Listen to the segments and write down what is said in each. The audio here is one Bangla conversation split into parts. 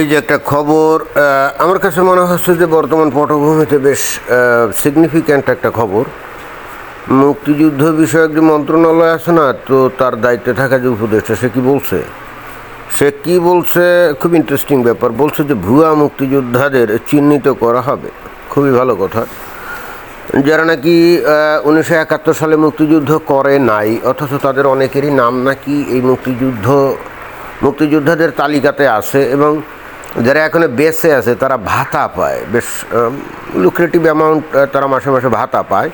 এই যে একটা খবর আমার কাছে মনে হচ্ছে যে বর্তমান পটভূমিতে বেশ সিগনিফিক্যান্ট একটা খবর। মুক্তিযুদ্ধ বিষয়ক যে মন্ত্রণালয় আছে না, তো তার দায়িত্বে থাকা যে উপদেষ্টা, সে কি বলছে? সে কি বলছে? খুব ইন্টারেস্টিং ব্যাপার। বলছে যে ভুয়া মুক্তিযোদ্ধাদের চিহ্নিত করা হবে। খুবই ভালো কথা। যারা নাকি উনিশশো একাত্তর সালে মুক্তিযুদ্ধ করে নাই, অথচ তাদের অনেকেরই নাম নাকি এই মুক্তিযুদ্ধ, মুক্তিযোদ্ধাদের তালিকাতে আছে এবং যারা এখনও বেসে আছে, তারা ভাতা পায়। বেশ লুক্রেটিভ অ্যামাউন্ট তারা মাসে মাসে ভাতা পায়।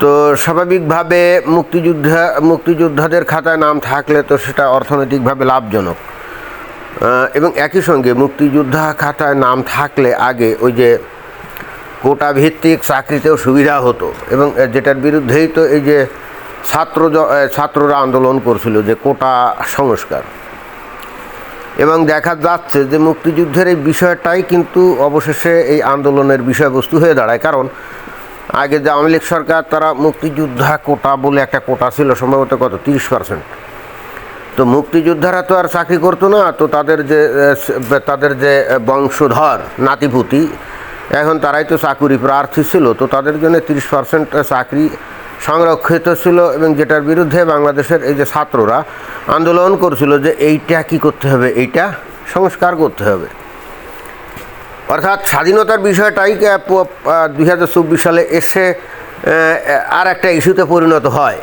তো স্বাভাবিকভাবে মুক্তিযোদ্ধা, মুক্তিযোদ্ধাদের খাতায় নাম থাকলে তো সেটা অর্থনৈতিকভাবে লাভজনক। এবং একই সঙ্গে মুক্তিযোদ্ধা খাতায় নাম থাকলে আগে ওই যে কোটা ভিত্তিক চাকরিতেও সুবিধা হতো এবং যেটার বিরুদ্ধেই তো এই যে ছাত্র ছাত্ররা আন্দোলন করছিল যে কোটা সংস্কার। এবং দেখা যাচ্ছে যে মুক্তিযুদ্ধের এই বিষয়টাই কিন্তু অবশেষে এই আন্দোলনের বিষয়বস্তু হয়ে দাঁড়ায়। কারণ আগে যে আওয়ামী লীগ সরকার, তারা মুক্তিযোদ্ধা কোটা বলে একটা কোটা ছিল, সম্ভবত কত? তিরিশ পার্সেন্ট। তো মুক্তিযোদ্ধারা তো আর চাকরি করতো না, তো তাদের যে তাদের যে বংশধর, নাতিপুতি, এখন তারাই তো চাকুরি প্রার্থী ছিল, তো তাদের জন্য তিরিশ পার্সেন্ট চাকরি সংরক্ষিত ছিল এবং যেটার বিরুদ্ধে বাংলাদেশের এই যে ছাত্ররা আন্দোলন করছিল যে এইটা কি করতে হবে, এইটা সংস্কার করতে হবে। অর্থাৎ স্বাধীনতার বিষয়টাই দুই হাজার চব্বিশ সালে এসে আর একটা ইস্যুতে পরিণত হয়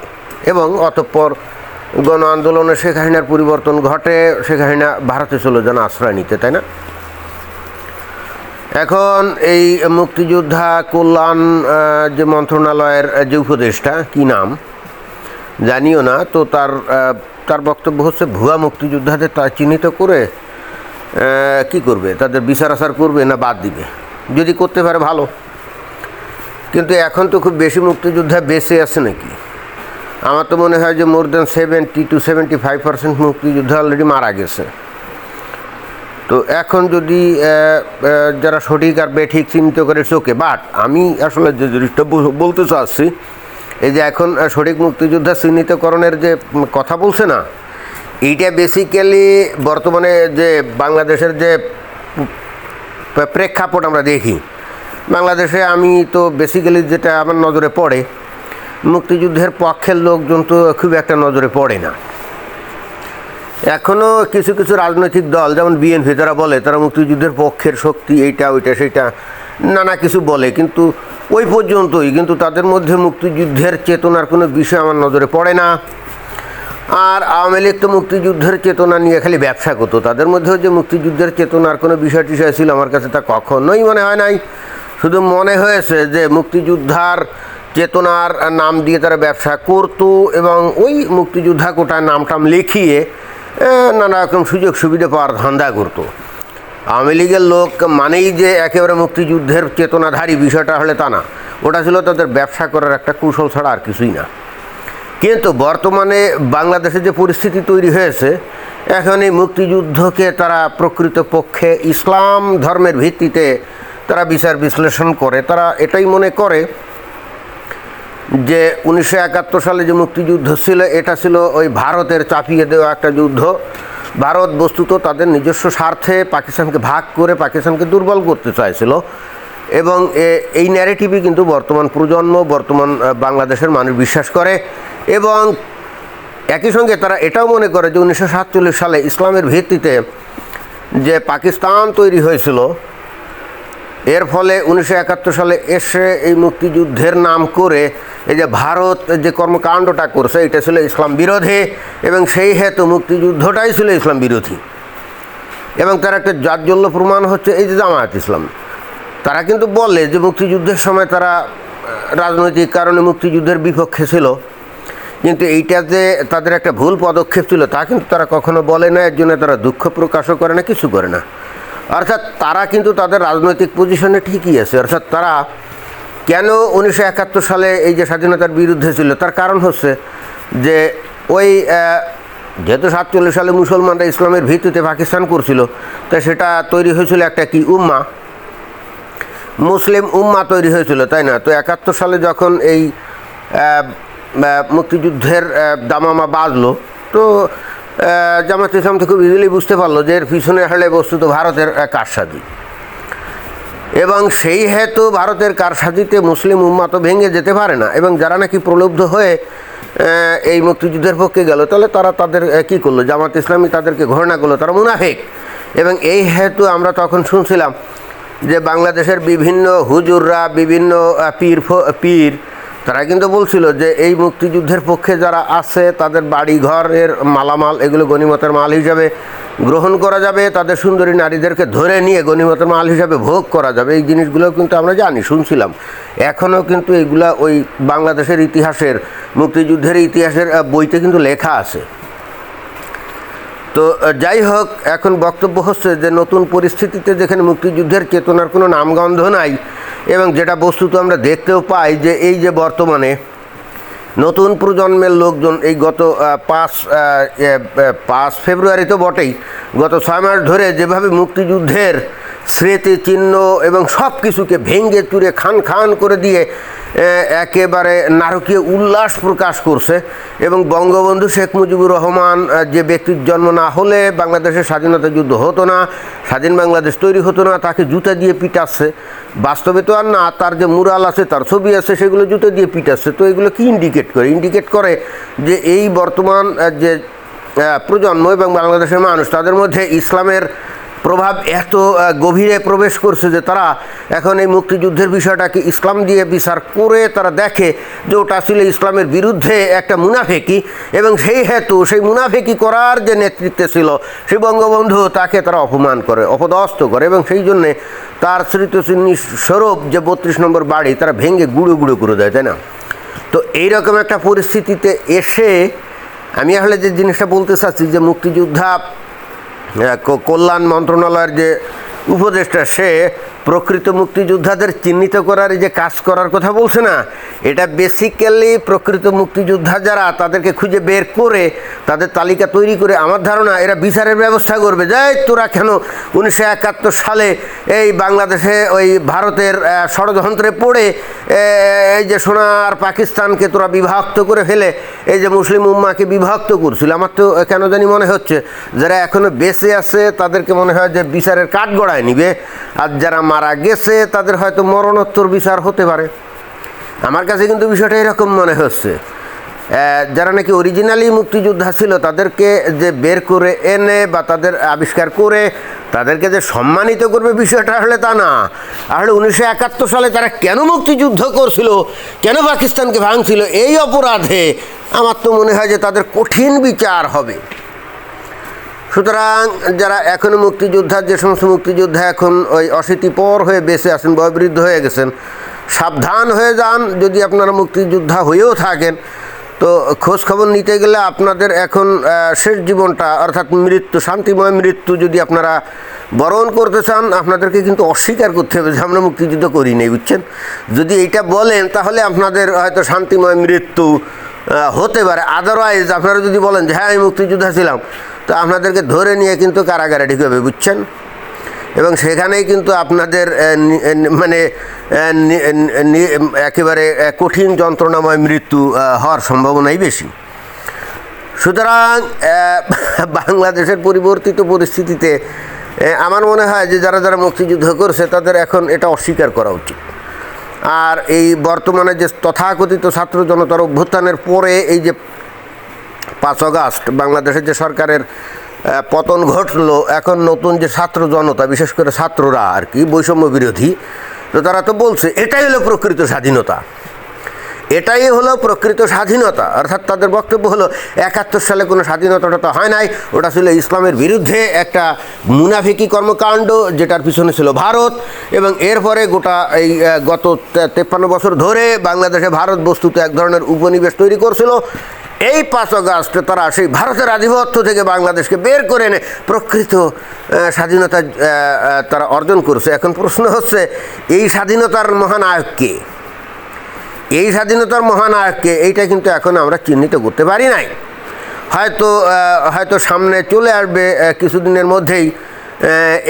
এবং অতঃপর গণ আন্দোলনে শেখ হাসিনার পরিবর্তন ঘটে, শেখ হাসিনা ভারতে চলে যান আশ্রয় নিতে, তাই না? এখন এই মুক্তিযোদ্ধা কল্যাণ যে মন্ত্রণালয়ের যে উপদেষ্টা, কি নাম? জানিও না, তো তার তার বক্তব্য হচ্ছে, ভুয়া মুক্তিযোদ্ধাদের তা চিহ্নিত করে কি করবে? তাদের বিচার আচার করবে না বাদ দিবে? যদি করতে পারে, ভালো। কিন্তু এখন তো খুব বেশি মুক্তিযোদ্ধা বেঁচে আছে নাকি? আমার তো মনে হয় যে more then seventy two seventy five percent মুক্তিযোদ্ধা অলরেডি মারা গেছে। তো এখন যদি যারা সঠিক আর বেঠিক চিহ্নিত করে চোখে বাট আমি আসলে যে জিনিসটা বলতে চাচ্ছি, এই যে এখন সঠিক মুক্তিযোদ্ধা চিহ্নিতকরণের যে কথা বলছে না, এইটা বেসিক্যালি বর্তমানে যে বাংলাদেশের যে প্রেক্ষাপট আমরা দেখি, বাংলাদেশে আমি তো বেসিক্যালি যেটা আমার নজরে পড়ে, মুক্তিযুদ্ধের পক্ষের লোকজন তো খুব একটা নজরে পড়ে না। এখনও কিছু কিছু রাজনৈতিক দল, যেমন বিএনপি তারা বলে তারা মুক্তিযুদ্ধের পক্ষের শক্তি এইটা, ওইটা, সেইটা, নানা কিছু বলে। কিন্তু ওই পর্যন্তই, কিন্তু তাদের মধ্যে মুক্তিযুদ্ধের চেতনার কোনো বিষয় আমার নজরে পড়ে না। আর আওয়ামী লীগ তো মুক্তিযুদ্ধের চেতনা নিয়ে খালি ব্যবসা করতো। তাদের মধ্যেও যে মুক্তিযুদ্ধের চেতনার কোনো বিষয় টিষয় ছিল আমার কাছে তা কখনোই মনে হয় নাই। শুধু মনে হয়েছে যে মুক্তিযোদ্ধার চেতনার নাম দিয়ে তারা ব্যবসা করতো এবং ওই মুক্তিযোদ্ধা কোটায় নাম টাম লিখিয়ে নানা রকম সুযোগ সুবিধা পাওয়ার ধান্দা করতো। আওয়ামী লীগের লোক মানেই যে একেবারে মুক্তিযুদ্ধের চেতনাধারী বিষয়টা হলে তা না। ওটা ছিল তাদের ব্যবসা করার একটা কৌশল ছাড়া আর কিছুই না। কিন্তু বর্তমানে বাংলাদেশে যে পরিস্থিতি তৈরি হয়েছে এখন এই মুক্তিযুদ্ধকে তারা প্রকৃতপক্ষে ইসলাম ধর্মের ভিত্তিতে তারা বিচার বিশ্লেষণ করে, তারা এটাই মনে করে যে উনিশশো একাত্তর সালে যে মুক্তিযুদ্ধ ছিল, এটা ছিল ওই ভারতের চাপিয়ে দেওয়া একটা যুদ্ধ। ভারত বস্তুত তাদের নিজস্ব স্বার্থে পাকিস্তানকে ভাগ করে পাকিস্তানকে দুর্বল করতে চাইছিল এবং এই ন্যারেটিভই কিন্তু বর্তমান প্রজন্ম, বর্তমান বাংলাদেশের মানুষ বিশ্বাস করে এবং একই সঙ্গে তারা এটাও মনে করে যে উনিশশো সাতচল্লিশ সালে ইসলামের ভিত্তিতে যে পাকিস্তান তৈরি হয়েছিল এর ফলে উনিশশো একাত্তর সালে এসে এই মুক্তিযুদ্ধের নাম করে এই যে ভারত যে কর্মকাণ্ডটা করছে, এটা ছিল ইসলাম বিরোধী এবং সেই হেতু মুক্তিযুদ্ধটাই ছিল ইসলাম বিরোধী। এবং তার একটা জাজ্জল্য প্রমাণ হচ্ছে এই যে জামায়াত ইসলাম। তারা কিন্তু বলে যে মুক্তিযুদ্ধের সময় তারা রাজনৈতিক কারণে মুক্তিযুদ্ধের বিপক্ষে ছিল। কিন্তু এইটা যে তাদের একটা ভুল পদক্ষেপ ছিল, তা কিন্তু তারা কখনো বলে না, এর জন্য তারা দুঃখ প্রকাশও করে না, কিছু করে না। অর্থাৎ তারা কিন্তু তাদের রাজনৈতিক পজিশনে ঠিকই আছে। অর্থাৎ তারা কেন উনিশশো একাত্তর সালে এই যে স্বাধীনতার বিরুদ্ধে ছিল, তার কারণ হচ্ছে যে ওই যেহেতু সাতচল্লিশ সালে মুসলমানরা ইসলামের ভিত্তিতে পাকিস্তান করছিল, তা সেটা তৈরি হয়েছিল একটা কি, উম্মা। মুসলিম উম্মা তৈরি হয়েছিল, তাই না? তো একাত্তর সালে যখন এই মুক্তিযুদ্ধের দামামা বাজলো, তো জামাত ইসলাম তো খুব ইজিলি বুঝতে পারল যে এর পিছনে হলে বস্তুত ভারতের কারসাজি। এবং সেই হেতু ভারতের কারসাজিতে মুসলিম উম্মা তো ভেঙে যেতে পারে না। এবং যারা নাকি প্রলুব্ধ হয়ে এই মুক্তিযুদ্ধের পক্ষে গেল, তাহলে তারা তাদের কী করল? জামাত ইসলামী তাদেরকে ঘোষণা করল, তারা মুনাফেক। এবং এই হেতু আমরা তখন শুনছিলাম যে বাংলাদেশের বিভিন্ন হুজুররা, বিভিন্ন পীর পীর তারা কিন্তু বলছিল যে এই মুক্তিযুদ্ধের পক্ষে যারা আছে, তাদের বাড়ি ঘরের মালামাল, এগুলো গণিমতের মাল হিসাবে গ্রহণ করা যাবে, তাদের সুন্দরী নারীদেরকে ধরে নিয়ে গণিমতের মাল হিসাবে ভোগ করা যাবে। এই জিনিসগুলো কিন্তু আমরা জানি, শুনছিলাম। এখনও কিন্তু এগুলা ওই বাংলাদেশের ইতিহাসের, মুক্তিযুদ্ধের ইতিহাসের বইতে কিন্তু লেখা আছে। তো যাই হোক, এখন বক্তব্য হচ্ছে যে নতুন পরিস্থিতিতে যেখানে মুক্তিযুদ্ধের চেতনার কোনো নামগন্ধ নাই এবং যেটা বস্তুত আমরা দেখতেও পাই যে এই যে বর্তমানে নতুন প্রজন্মের লোকজন এই গত পাঁচ পাঁচ ফেব্রুয়ারি তো বটেই, গত ছয় মাস ধরে যেভাবে মুক্তিযুদ্ধের স্মৃতি, চিহ্ন এবং সব কিছুকে ভেঙ্গে চুরে খান খান করে দিয়ে একেবারে নারকীয় উল্লাস প্রকাশ করছে এবং বঙ্গবন্ধু শেখ মুজিবুর রহমান যে ব্যক্তির জন্ম না হলে বাংলাদেশের স্বাধীনতা যুদ্ধ হতো না, স্বাধীন বাংলাদেশ তৈরি হতো না, তাকে জুতা দিয়ে পিটাচ্ছে। বাস্তবে তো আর না, তার যে মুরাল আছে, তার ছবি আছে, সেগুলো জুতো দিয়ে পিটাচ্ছে। তো এগুলো কি ইন্ডিকেট করে? ইন্ডিকেট করে যে এই বর্তমান যে প্রজন্ম এবং বাংলাদেশের মানুষ, তাদের মধ্যে ইসলামের প্রভাব এত গভীরে প্রবেশ করছে যে তারা এখন এই মুক্তিযুদ্ধের বিষয়টাকে ইসলাম দিয়ে বিচার করে তারা দেখে যে ওটা ছিল ইসলামের বিরুদ্ধে একটা মুনাফেকি এবং সেই হেতু, সেই মুনাফেকি করার যে নেতৃত্বে ছিল সেই বঙ্গবন্ধু তাকে তারা অপমান করে, অপদস্থ করে এবং সেই জন্যে তার স্মৃতিচিহ্নি স্বরূপ যে বত্রিশ নম্বর বাড়ি তারা ভেঙে গুঁড়ো গুঁড়ো করে দেয়, তাই না? তো এইরকম একটা পরিস্থিতিতে এসে আমি আসলে যে জিনিসটা বলতে চাচ্ছি যে মুক্তিযোদ্ধা কল্যাণ মন্ত্রণালয়ের যে উপদেষ্টা, সে প্রকৃত মুক্তিযোদ্ধাদের চিহ্নিত করার যে কাজ করার কথা বলছে না, এটা বেসিক্যালি প্রকৃত মুক্তিযোদ্ধা যারা, তাদেরকে খুঁজে বের করে, তাদের তালিকা তৈরি করে, আমার ধারণা এরা বিচারের ব্যবস্থা করবে। যাই তোরা কেন উনিশশো একাত্তর সালে এই বাংলাদেশে ওই ভারতের ষড়যন্ত্রে পড়ে এই যে সোনার পাকিস্তানকে তোরা বিভক্ত করে ফেলে এই যে মুসলিম উম্মাকে বিভক্ত করছিল, আমার তো কেন জানি মনে হচ্ছে, যারা এখনও বেঁচে আছে, তাদেরকে মনে হয় যে বিচারের কাঠ গড়ায় নিবে। আর যারা মারা গেছে, তাদের হয়তো মরণোত্তর বিচার হতে পারে। আমার কাছে কিন্তু বিষয়টা এরকম মনে হচ্ছে। যারা নাকি অরিজিনালি মুক্তিযোদ্ধা ছিল, তাদেরকে যে বের করে এনে বা তাদের আবিষ্কার করে, তাদেরকে যে সম্মানিত করবে বিষয়টা আসলে তা না। আসলে উনিশশো একাত্তর সালে তারা কেন মুক্তিযুদ্ধ করছিল, কেন পাকিস্তানকে ভাঙছিল, এই অপরাধে আমার তো মনে হয় যে তাদের কঠিন বিচার হবে। সুতরাং যারা এখনও মুক্তিযোদ্ধার যে সমস্ত মুক্তিযোদ্ধা এখন ওই অশীতি পর হয়ে বেঁচে আছেন, বয়বৃদ্ধ হয়ে গেছেন, সাবধান হয়ে যান। যদি আপনারা মুক্তিযোদ্ধা হয়েও থাকেন, তো খোঁজ খবর নিতে গেলে আপনাদের এখন শেষ জীবনটা, অর্থাৎ মৃত্যু, শান্তিময় মৃত্যু যদি আপনারা বরণ করতে চান, আপনাদেরকে কিন্তু অস্বীকার করতে হবে যে আমরা মুক্তিযুদ্ধ করি নেই বুঝছেন? যদি এইটা বলেন, তাহলে আপনাদের হয়তো শান্তিময় মৃত্যু হতে পারে। আদারওয়াইজ আপনারা যদি বলেন যে হ্যাঁ আমি মুক্তিযোদ্ধা ছিলাম। তো আপনাদেরকে ধরে নিয়ে কিন্তু কারাগারে ঢুকবে, বুঝছেন? এবং সেখানেই কিন্তু আপনাদের মানে একেবারে কঠিন যন্ত্রণাময় মৃত্যু হওয়ার সম্ভাবনাই বেশি। সুতরাং বাংলাদেশের পরিবর্তিত পরিস্থিতিতে আমার মনে হয় যে, যারা যারা মুক্তিযুদ্ধ করছে, তাদের এখন এটা অস্বীকার করা উচিত। আর এই বর্তমানে যে তথাকথিত ছাত্র জনতার অভ্যুত্থানের পরে এই যে পাঁচ অগাস্ট বাংলাদেশের যে সরকারের পতন ঘটলো, এখন নতুন যে ছাত্র জনতা, বিশেষ করে ছাত্ররা আর কি, বৈষম্য বিরোধী, তো তারা তো বলছে, এটাই হলো প্রকৃত স্বাধীনতা। এটাই হলো প্রকৃত স্বাধীনতা। অর্থাৎ তাদের বক্তব্য হলো, একাত্তর সালে কোনো স্বাধীনতাটা তো হয় নাই, ওটা ছিল ইসলামের বিরুদ্ধে একটা মুনাফিকি কর্মকাণ্ড, যেটার পিছনে ছিল ভারত, এবং এরপরে গোটা এই গত তেপ্পান্ন বছর ধরে বাংলাদেশে ভারত বস্তুতে এক ধরনের উপনিবেশ তৈরি করছিল। এই পাঁচ অগাস্ট তারা সেই ভারতের আধিপত্য থেকে বাংলাদেশকে বের করে এনে প্রকৃত স্বাধীনতা তারা অর্জন করছে। এখন প্রশ্ন হচ্ছে, এই স্বাধীনতার মহানায়ক কে? এই স্বাধীনতার মহানায়ককে এইটা কিন্তু এখন আমরা চিহ্নিত করতে পারি নাই। হয়তো হয়তো সামনে চলে আসবে কিছুদিনের মধ্যেই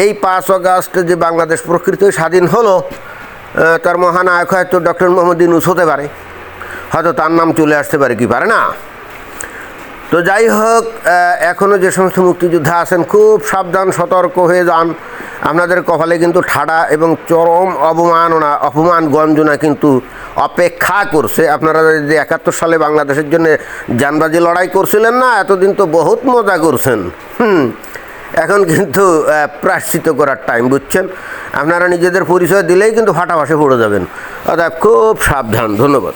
এই পাঁচ অগাস্ট যে বাংলাদেশ প্রকৃত স্বাধীন হলো তার মহানায়ক হয়তো ডক্টর মোহাম্মদ ইউনুস হতে পারে। হয়তো তার নাম চলে আসতে পারে কি পারে না। তো যাই হোক এখনও যে সমস্ত মুক্তিযোদ্ধা আছেন, খুব সাবধান, সতর্ক হয়ে যান। আপনাদের কপালে কিন্তু ঠাডা এবং চরম অবমাননা, অপমান, গঞ্জনা কিন্তু অপেক্ষা করছে। আপনারা যদি একাত্তর সালে বাংলাদেশের জন্য জানবাজি লড়াই করছিলেন না, এতদিন তো বহুত মজা করছেন। হুম, এখন কিন্তু প্রাশ্চিত করার টাইম বুঝছেন? আপনারা নিজেদের পরিচয় দিলেই কিন্তু ফাটাফাসে পড়ে যাবেন। অর্থাৎ খুব সাবধান, ধন্যবাদ।